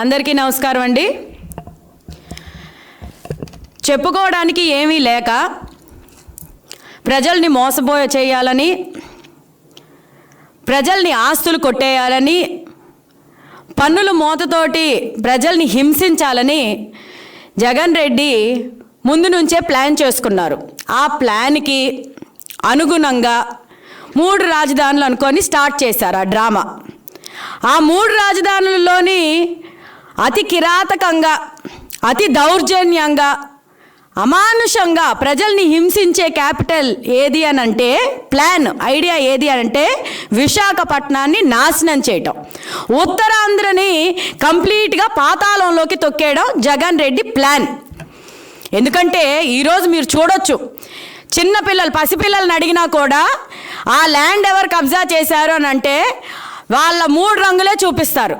అందరికీ నమస్కారం అండి. చెప్పుకోవడానికి ఏమీ లేక ప్రజల్ని మోసపోయ చేయాలని ప్రజల్ని ఆస్తులు కొట్టేయాలని పన్నుల మూతతోటి ప్రజల్ని హింసించాలని జగన్ రెడ్డి ముందు నుంచే ప్లాన్ చేసుకున్నారు. ఆ ప్లాన్కి అనుగుణంగా మూడు రాజధానులు అనుకొని స్టార్ట్ చేశారు ఆ డ్రామా. ఆ మూడు రాజధానులలోని అతి కిరాతకంగా అతి దౌర్జన్యంగా అమానుషంగా ప్రజల్ని హింసించే క్యాపిటల్ ఏది అని అంటే ప్లాన్ ఐడియా ఏది అని అంటే విశాఖపట్నాన్ని నాశనం చేయటం. ఉత్తరాంధ్రని కంప్లీట్గా పాతాళంలోకి తొక్కేయడం జగన్ రెడ్డి ప్లాన్. ఎందుకంటే ఈరోజు మీరు చూడొచ్చు చిన్నపిల్లలు పసిపిల్లల్ని అడిగినా కూడా ఆ ల్యాండ్ ఎవరు కబ్జా చేశారు అని అంటే వాళ్ళ మూడు రంగులే చూపిస్తారు.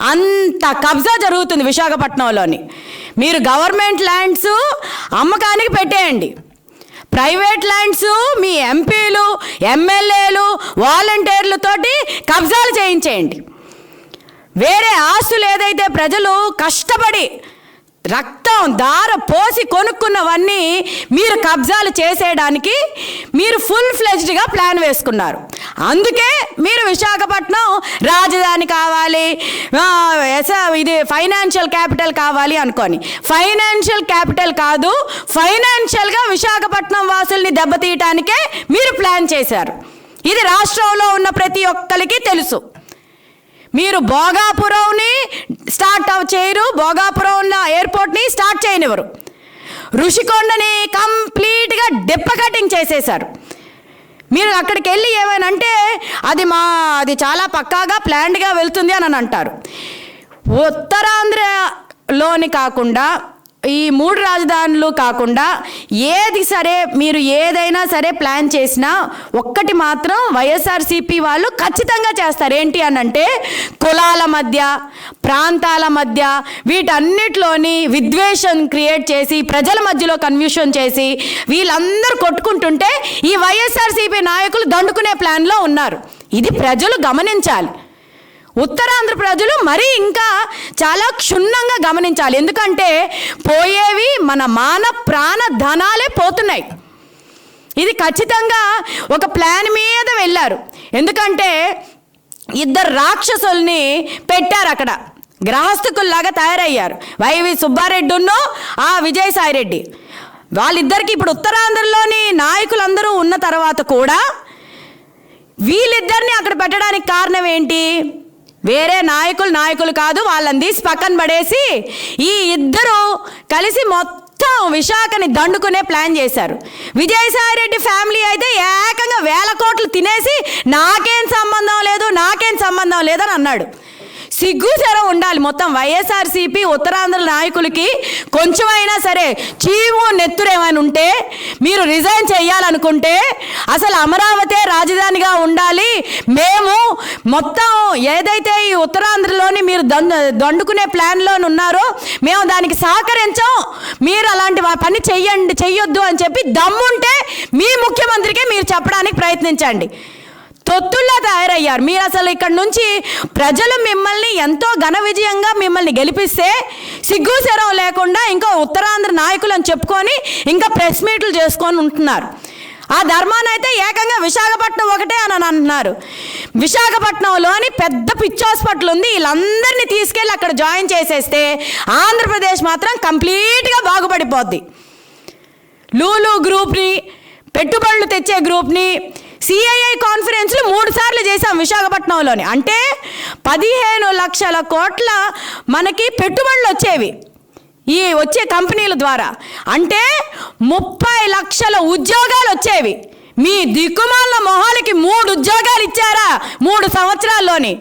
అంత కబ్జా జరుగుతుంది విశాఖపట్నంలోని. మీరు గవర్నమెంట్ ల్యాండ్స్ అమ్మకానికి పెట్టేయండి. ప్రైవేట్ ల్యాండ్స్ మీ ఎంపీలు ఎమ్మెల్యేలు వాలంటీర్లతోటి కబ్జాలు చేయించేయండి. వేరే ఆస్తులు ఏదైతే ప్రజలు కష్టపడి రక్తం దార పోసి కొనుక్కున్నవన్నీ మీరు కబ్జాలు చేసేయడానికి మీరు ఫుల్ ఫ్లెజ్డ్గా ప్లాన్ వేసుకున్నారు. అందుకే మీరు విశాఖపట్నం రాజధాని కావాలి ఎస- ఇది ఫైనాన్షియల్ క్యాపిటల్ కావాలి అనుకోని. ఫైనాన్షియల్ క్యాపిటల్ కాదు ఫైనాన్షియల్గా విశాఖపట్నం వాసుల్ని దెబ్బతీయటానికే మీరు ప్లాన్ చేశారు. ఇది రాష్ట్రంలో ఉన్న ప్రతి ఒక్కరికి తెలుసు. మీరు భోగాపురంని స్టార్ట్ చేయరు. భోగాపురం ఉన్న ఎయిర్పోర్ట్ని స్టార్ట్ చేయనివ్వరు. ఋషికొండని కంప్లీట్గా డిప్ప కటింగ్ చేసేశారు. మీరు అక్కడికి వెళ్ళి ఏమైనా అంటే అది మా అది చాలా పక్కాగా ప్లాన్డ్గా వెళ్తుంది అని అని అంటారు. ఉత్తరాంధ్రలోని కాకుండా ఈ మూడు రాజధానులు కాకుండా ఏది సరే మీరు ఏదైనా సరే ప్లాన్ చేసినా ఒక్కటి మాత్రం వైఎస్ఆర్సీపీ వాళ్ళు ఖచ్చితంగా చేస్తారు. ఏంటి అని అంటే కులాల మధ్య ప్రాంతాల మధ్య వీటన్నిటిలోని విద్వేషం క్రియేట్ చేసి ప్రజల మధ్యలో కన్ఫ్యూషన్ చేసి వీళ్ళందరూ కొట్టుకుంటుంటే ఈ వైఎస్ఆర్సీపీ నాయకులు దండుకునే ప్లాన్లో ఉన్నారు. ఇది ప్రజలు గమనించాలి. ఉత్తరాంధ్ర ప్రజలు మరీ ఇంకా చాలా క్షుణ్ణంగా గమనించాలి. ఎందుకంటే పోయేవి మన మాన ప్రాణ ధనాలే పోతున్నాయి. ఇది ఖచ్చితంగా ఒక ప్లాన్ మీద వెళ్ళారు. ఎందుకంటే ఇద్దరు రాక్షసుల్ని పెట్టారు అక్కడ. గ్రహస్థకుల్లాగా తయారయ్యారు. వైవి సుబ్బారెడ్డిను ఆ విజయసాయిరెడ్డి. వాళ్ళిద్దరికి ఇప్పుడు ఉత్తరాంధ్రలోని నాయకులందరూ ఉన్న తర్వాత కూడా వీళ్ళిద్దరిని అక్కడ పెట్టడానికి కారణం ఏంటి? వేరే నాయకులు నాయకులు కాదు వాళ్ళని తీసి పక్కన పడేసి ఈ ఇద్దరు కలిసి మొత్తం విశాఖని దండుకునే ప్లాన్ చేశారు. విజయసాయిరెడ్డి ఫ్యామిలీ అయితే ఏకంగా వేల కోట్లు తినేసి నాకేం సంబంధం లేదు నాకేం సంబంధం లేదని అన్నాడు. సిగ్గు ఉండాలి మొత్తం వైఎస్ఆర్సీపీ ఉత్తరాంధ్ర నాయకులకి. కొంచెమైనా సరే చీము నెత్తురు ఏమైనా ఉంటే మీరు రిజైన్ చేయాలనుకుంటే అసలు అమరావతి రాజధానిగా ఉండాలి. మేము మొత్తం ఏదైతే ఈ ఉత్తరాంధ్రలోని మీరు దండుకునే ప్లాన్లో ఉన్నారో మేము దానికి సహకరించాం. మీరు అలాంటి పని చెయ్యండి చెయ్యొద్దు అని చెప్పి దమ్ముంటే మీ ముఖ్యమంత్రికే మీరు చెప్పడానికి ప్రయత్నించండి. తొత్తుల్లా తయారయ్యారు. మీరు అసలు ఇక్కడ నుంచి ప్రజలు మిమ్మల్ని ఎంతో ఘన విజయంగా మిమ్మల్ని గెలిపిస్తే సిగ్గు శరం లేకుండా ఇంకా ఉత్తరాంధ్ర నాయకులు అని చెప్పుకొని ఇంకా ప్రెస్ మీట్లు చేసుకొని ఉంటున్నారు. ఆ ధర్మాన్ని అయితే ఏకంగా విశాఖపట్నం ఒకటే అని అంటున్నారు. విశాఖపట్నంలోని పెద్ద పిచ్ హాస్పిటల్ ఉంది. వీళ్ళందరినీ తీసుకెళ్ళి అక్కడ జాయిన్ చేసేస్తే ఆంధ్రప్రదేశ్ మాత్రం కంప్లీట్గా బాగుపడిపోద్ది. లూలు గ్రూప్ని పెట్టుబడులు తెచ్చే గ్రూప్ని సిఐఐ కాన్ఫరెన్స్లు మూడు సార్లు చేశాం విశాఖపట్నంలోని. అంటే పదిహేను లక్షల కోట్ల మనకి పెట్టుబడులు వచ్చేవి. ఈ వచ్చే కంపెనీల ద్వారా. అంటే ముప్పై లక్షల ఉద్యోగాలు వచ్చేవి. మీ దిక్కుమాల మొహాలకి మూడు ఉద్యోగాలు ఇచ్చారా మూడు సంవత్సరాల్లోని.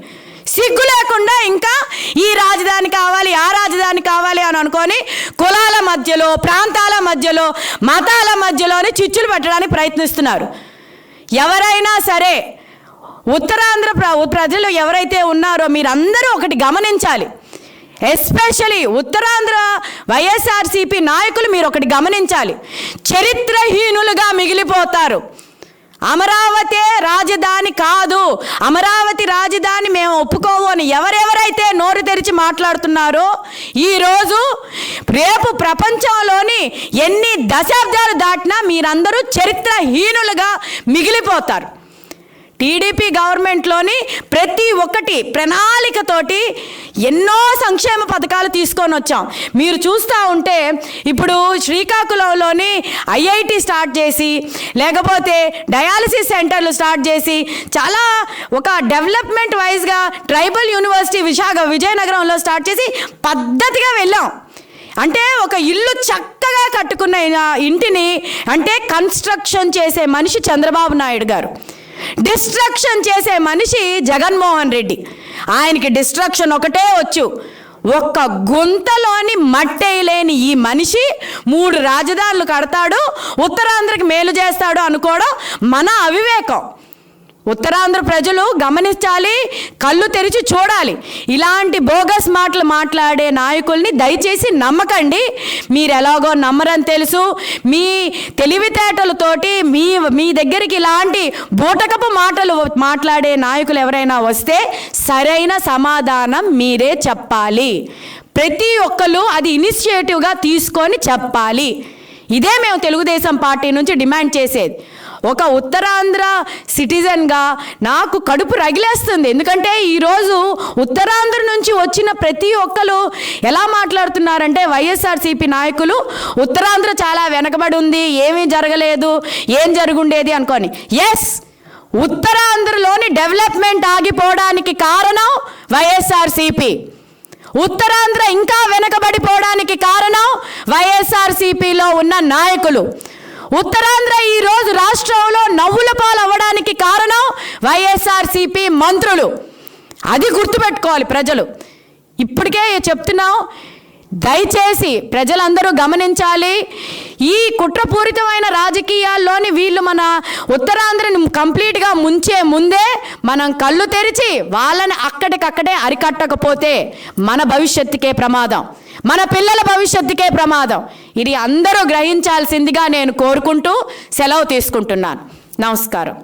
సిగ్గు లేకుండా ఇంకా ఈ రాజధాని కావాలి ఆ రాజధాని కావాలి అని అనుకొని కులాల మధ్యలో ప్రాంతాల మధ్యలో మతాల మధ్యలోనే చిచ్చులు పెట్టడానికి ప్రయత్నిస్తున్నారు. ఎవరైనా సరే ఉత్తరాంధ్ర ప్ర- ప్రజలు ఎవరైతే ఉన్నారో మీరందరూ ఒకటి గమనించాలి. ఎస్పెషలీ ఉత్తరాంధ్ర వైఎస్ఆర్సీపీ నాయకులు మీరు ఒకటి గమనించాలి. చరిత్రహీనులుగా మిగిలిపోతారు. అమరావతి రాజధాని కాదు. అమరావతి రాజధాని మేము ఒప్పుకోము అని ఎవరెవరైతే నోరు తెరిచి తెరిచి మాట్లాడుతున్నారో ఈరోజు రేపు ప్రపంచంలోని ఎన్ని దశాబ్దాలు దాటినా మీరందరూ చరిత్రహీనులుగా మిగిలిపోతారు. టీడీపీ గవర్నమెంట్లోని ప్రతి ఒక్కటి ప్రణాళికతోటి ఎన్నో సంక్షేమ పథకాలు తీసుకొని వచ్చాం. మీరు చూస్తూ ఉంటే ఇప్పుడు శ్రీకాకుళంలోని ఐఐటి స్టార్ట్ చేసి లేకపోతే డయాలసిస్ సెంటర్లు స్టార్ట్ చేసి చాలా ఒక డెవలప్మెంట్ వైజ్గా ట్రైబల్ యూనివర్సిటీ విశాఖ విజయనగరంలో స్టార్ట్ చేసి పద్ధతిగా వెళ్ళాం. అంటే ఒక ఇల్లు చక్కగా కట్టుకున్న ఇంటిని అంటే కన్స్ట్రక్షన్ చేసే మనిషి చంద్రబాబు నాయుడు గారు. డిస్ట్రక్షన్ చేసే మనిషి జగన్మోహన్ రెడ్డి. ఆయనకి డిస్ట్రక్షన్ ఒకటే వచ్చు. ఒక్క గుంతలోని మట్టేయలేని ఈ మనిషి మూడు రాజధానులు కడతాడు ఉత్తరాంధ్రకి మేలు చేస్తాడు అనుకోవడం మన అవివేకం. ఉత్తరాంధ్ర ప్రజలు గమనించాలి కళ్ళు తెరిచి చూడాలి. ఇలాంటి బోగస్ మాటలు మాట్లాడే నాయకుల్ని దయచేసి నమ్మకండి. మీరు ఎలాగో నమ్మరని తెలుసు. మీ తెలివితేటలతోటి మీ మీ దగ్గరికి ఇలాంటి బూటకపు మాటలు మాట్లాడే నాయకులు ఎవరైనా వస్తే సరైన సమాధానం మీరే చెప్పాలి. ప్రతి ఒక్కరు అది ఇనిషియేటివ్గా తీసుకొని చెప్పాలి. ఇదే మేము తెలుగుదేశం పార్టీ నుంచి డిమాండ్ చేసేది. ఒక ఉత్తరాంధ్ర సిటిజన్గా నాకు కడుపు రగిలేస్తుంది. ఎందుకంటే ఈరోజు ఉత్తరాంధ్ర నుంచి వచ్చిన ప్రతి ఒక్కరు ఎలా మాట్లాడుతున్నారంటే వైఎస్ఆర్సీపీ నాయకులు ఉత్తరాంధ్ర చాలా వెనకబడి ఉంది ఏమీ జరగలేదు ఏం జరుగుండేది అనుకోని. ఎస్ ఉత్తరాంధ్రలోని డెవలప్మెంట్ ఆగిపోవడానికి కారణం వైఎస్ఆర్సీపీ. ఉత్తరాంధ్ర ఇంకా వెనకబడిపోవడానికి కారణం వైఎస్ఆర్సీపీలో ఉన్న నాయకులు. ఉత్తరాంధ్ర ఈ రోజు రాష్ట్రంలో నవ్వుల పాలు అవ్వడానికి కారణం వైఎస్ఆర్సీపీ మంత్రులు. అది గుర్తుపెట్టుకోవాలి ప్రజలు. ఇప్పటికే చెప్తున్నాం దయచేసి ప్రజలందరూ గమనించాలి. ఈ కుట్రపూరితమైన రాజకీయాల్లోని వీళ్ళు మన ఉత్తరాంధ్రని కంప్లీట్గా ముంచే ముందే మనం కళ్ళు తెరిచి వాళ్ళని అక్కడికక్కడే అరికట్టకపోతే మన భవిష్యత్తుకే ప్రమాదం. మన పిల్లల భవిష్యత్తుకే ప్రమాదం. ఇది అందరూ గ్రహించాల్సిందిగా నేను కోరుకుంటూ సెలవు తీసుకుంటున్నాను. నమస్కారం.